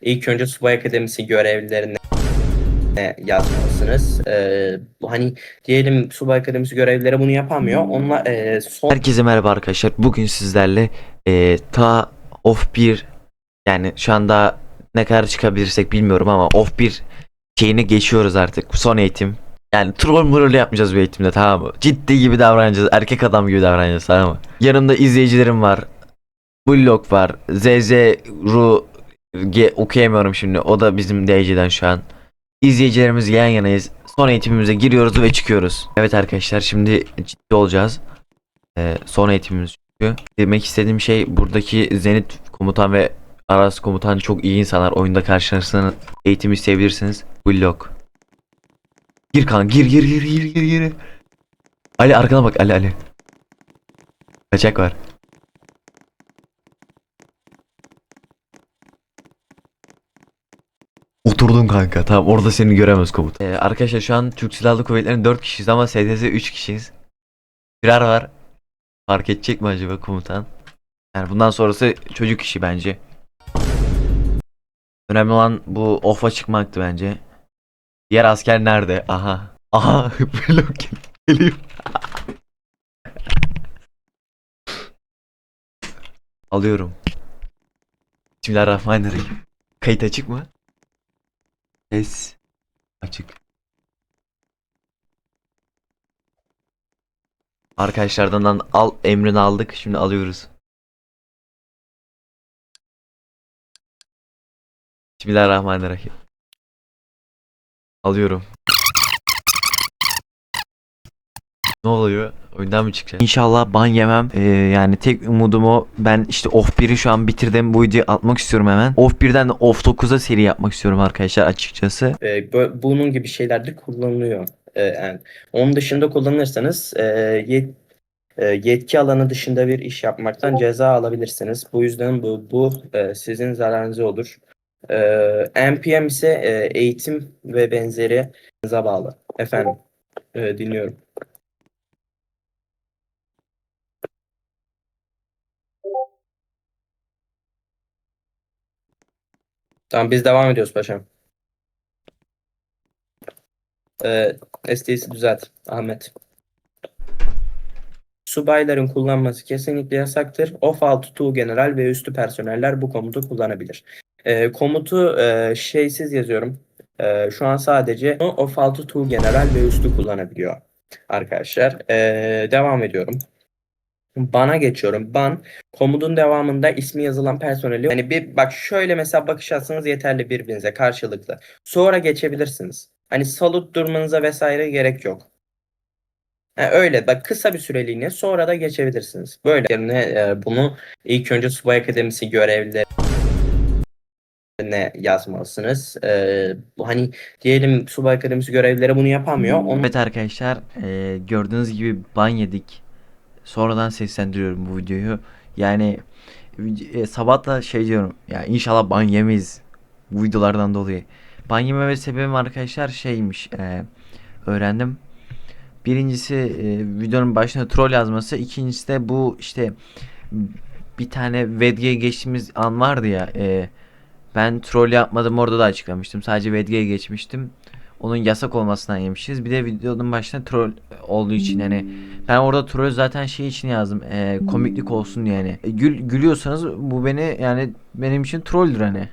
ilk önce Subay Akademisi görevlilerine yazmalısınız. Ee, hani diyelim Subay Akademisi görevlileri bunu yapamıyor. Onlar e, son Herkese merhaba arkadaşlar. Bugün sizlerle eee, ta off 1 yani şu anda ne kadar çıkabilirsek bilmiyorum ama off 1 şeyini geçiyoruz artık. Son eğitim. Yani troll murul yapmayacağız bu eğitimde tamam mı? Ciddi gibi davranacağız. Erkek adam gibi davranacağız tamam mı? Yanımda izleyicilerim var. Bullog var. ZZ Ru Ge- okuyamıyorum şimdi. O da bizim DC'den şu an. İzleyicilerimiz yan yanayız. Son eğitimimize giriyoruz ve çıkıyoruz. Evet arkadaşlar şimdi ciddi olacağız. Ee, son eğitimimiz çünkü. Demek istediğim şey buradaki Zenit komutan ve Aras komutan çok iyi insanlar. Oyunda karşılarsanız eğitim isteyebilirsiniz. Vlog. Gir kan gir gir gir gir gir gir. Ali arkana bak Ali Ali. Kaçak var. Oturdun kanka. Tamam orada seni göremez komutan. Ee, arkadaşlar şu an Türk Silahlı Kuvvetleri'nin 4 kişiyiz ama SDS 3 kişiyiz. Birer var. Fark edecek mi acaba komutan? Yani bundan sonrası çocuk işi bence. Önemli olan bu off'a çıkmaktı bence. Diğer asker nerede? Aha. Aha. Blok geliyor. Alıyorum. Bismillahirrahmanirrahim. Kayıt açık mı? Ses açık. Arkadaşlardan al emrini aldık. Şimdi alıyoruz. Bismillahirrahmanirrahim. Alıyorum. Ne oluyor? Oyundan mı çıkacak? İnşallah ban yemem. Ee, yani tek umudum o. Ben işte off 1'i şu an bitirdim. Bu videoyu atmak istiyorum hemen. Off 1'den de off 9'a seri yapmak istiyorum arkadaşlar açıkçası. e, bö- bunun gibi şeylerde kullanılıyor. E, yani onun dışında kullanırsanız e, yet- e, yetki alanı dışında bir iş yapmaktan ceza alabilirsiniz. Bu yüzden bu bu e, sizin zararınıza olur. E, NPM ise e, eğitim ve benzeri bağlı. Efendim e, dinliyorum. Tamam biz devam ediyoruz paşam. Ee, STS'i düzelt Ahmet. Subayların kullanması kesinlikle yasaktır. Off altı tuğ general ve üstü personeller bu komutu kullanabilir. Ee, komutu e, şeysiz yazıyorum. Ee, şu an sadece off altı tuğ general ve üstü kullanabiliyor arkadaşlar. Ee, devam ediyorum. Bana geçiyorum. Ban komutun devamında ismi yazılan personeli hani bir bak şöyle mesela bakış atsanız yeterli birbirinize karşılıklı. Sonra geçebilirsiniz. Hani salut durmanıza vesaire gerek yok. Ha, öyle bak kısa bir süreliğine sonra da geçebilirsiniz. Böyle yerine e, bunu ilk önce Subay Akademisi görevlilerine yazmalısınız. E, bu hani diyelim Subay Akademisi görevlileri bunu yapamıyor. Onun Evet arkadaşlar eee, gördüğünüz gibi ban yedik. Sonradan seslendiriyorum bu videoyu. Yani e, sabah da şey diyorum ya inşallah ban yemeyiz bu videolardan dolayı. Ban yememe sebebim arkadaşlar şeymiş eee, öğrendim. Birincisi e, videonun başına troll yazması. ikincisi de bu işte bir tane VDG'ye geçtiğimiz an vardı ya. e, ben troll yapmadım orada da açıklamıştım. Sadece VDG'ye geçmiştim. Onun yasak olmasından yemişiz. Bir de videonun başına troll olduğu için yani ben orada troll zaten şey için yazdım. e, komiklik olsun diye yani. E, gül, gülüyorsanız bu beni yani benim için trolldür hani.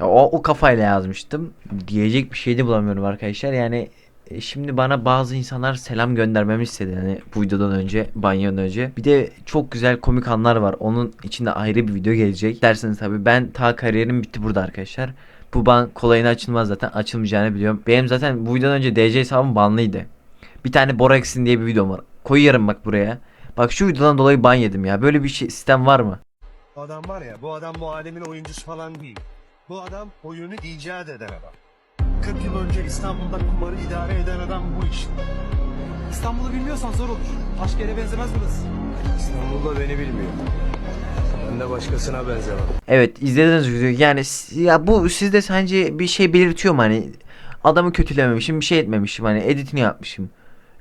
Ya o, o kafayla yazmıştım. Diyecek bir şey de bulamıyorum arkadaşlar. Yani e, şimdi bana bazı insanlar selam göndermemi istedi hani bu videodan önce, banyodan önce. Bir de çok güzel komik anlar var. Onun içinde ayrı bir video gelecek. Derseniz tabii ben ta kariyerim bitti burada arkadaşlar. Bu ban kolayına açılmaz zaten. Açılmayacağını biliyorum. Benim zaten bu videodan önce DC hesabım banlıydı. Bir tane Borax'in diye bir videom var. Koyuyorum bak buraya. Bak şu videodan dolayı ban yedim ya. Böyle bir şey, sistem var mı? Bu adam var ya, bu adam bu alemin oyuncusu falan değil. Bu adam oyunu icat eden adam. 40 yıl önce İstanbul'da kumarı idare eden adam bu işte. İstanbul'u bilmiyorsan zor olur. Başka yere benzemez burası. İstanbul'da beni bilmiyor. Ben de başkasına benzemem. Evet izlediniz videoyu. Yani ya bu sizde sence bir şey belirtiyor mu hani adamı kötülememişim bir şey etmemişim hani editini yapmışım.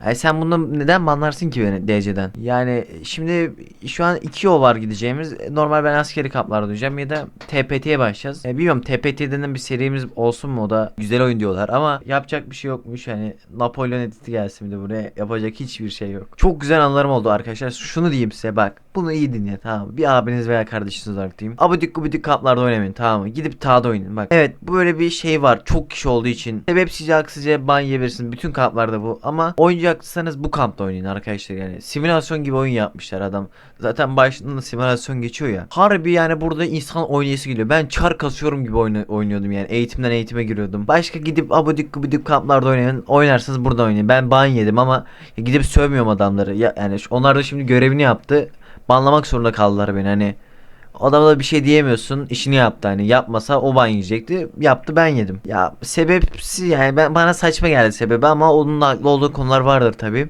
Yani sen bunu neden banlarsın ki beni DC'den? Yani şimdi şu an 2 yol var gideceğimiz. Normal ben askeri kamplarda diyeceğim ya da TPT'ye başlayacağız. E, bilmiyorum TPT denen bir serimiz olsun mu o da güzel oyun diyorlar ama yapacak bir şey yokmuş. Hani Napolyon editi gelsin bir de buraya yapacak hiçbir şey yok. Çok güzel anılarım oldu arkadaşlar. Şunu diyeyim size bak. Bunu iyi dinle tamam mı? Bir abiniz veya kardeşiniz olarak diyeyim. Abidik gubidik kamplarda oynamayın tamam mı? Gidip tağda oynayın. Bak evet böyle bir şey var. Çok kişi olduğu için. Sebepsizce haksızca ban yiyebilirsiniz. Bütün kamplarda bu. Ama oynayacaksanız bu kampta oynayın arkadaşlar yani. Simülasyon gibi oyun yapmışlar adam. Zaten başında simülasyon geçiyor ya. Harbi yani burada insan oynayası geliyor. Ben çar kasıyorum gibi oyna- oynuyordum yani. Eğitimden eğitime giriyordum. Başka gidip abidik gubidik kamplarda oynayın. Oynarsınız burada oynayın. Ben ban yedim ama gidip sövmüyorum adamları. Ya, yani onlar da şimdi görevini yaptı. Banlamak zorunda kaldılar beni hani. Adama da bir şey diyemiyorsun. işini yaptı hani. Yapmasa o ban yiyecekti. Yaptı ben yedim. Ya sebepsi yani ben bana saçma geldi sebebi ama onun da haklı olduğu konular vardır tabi.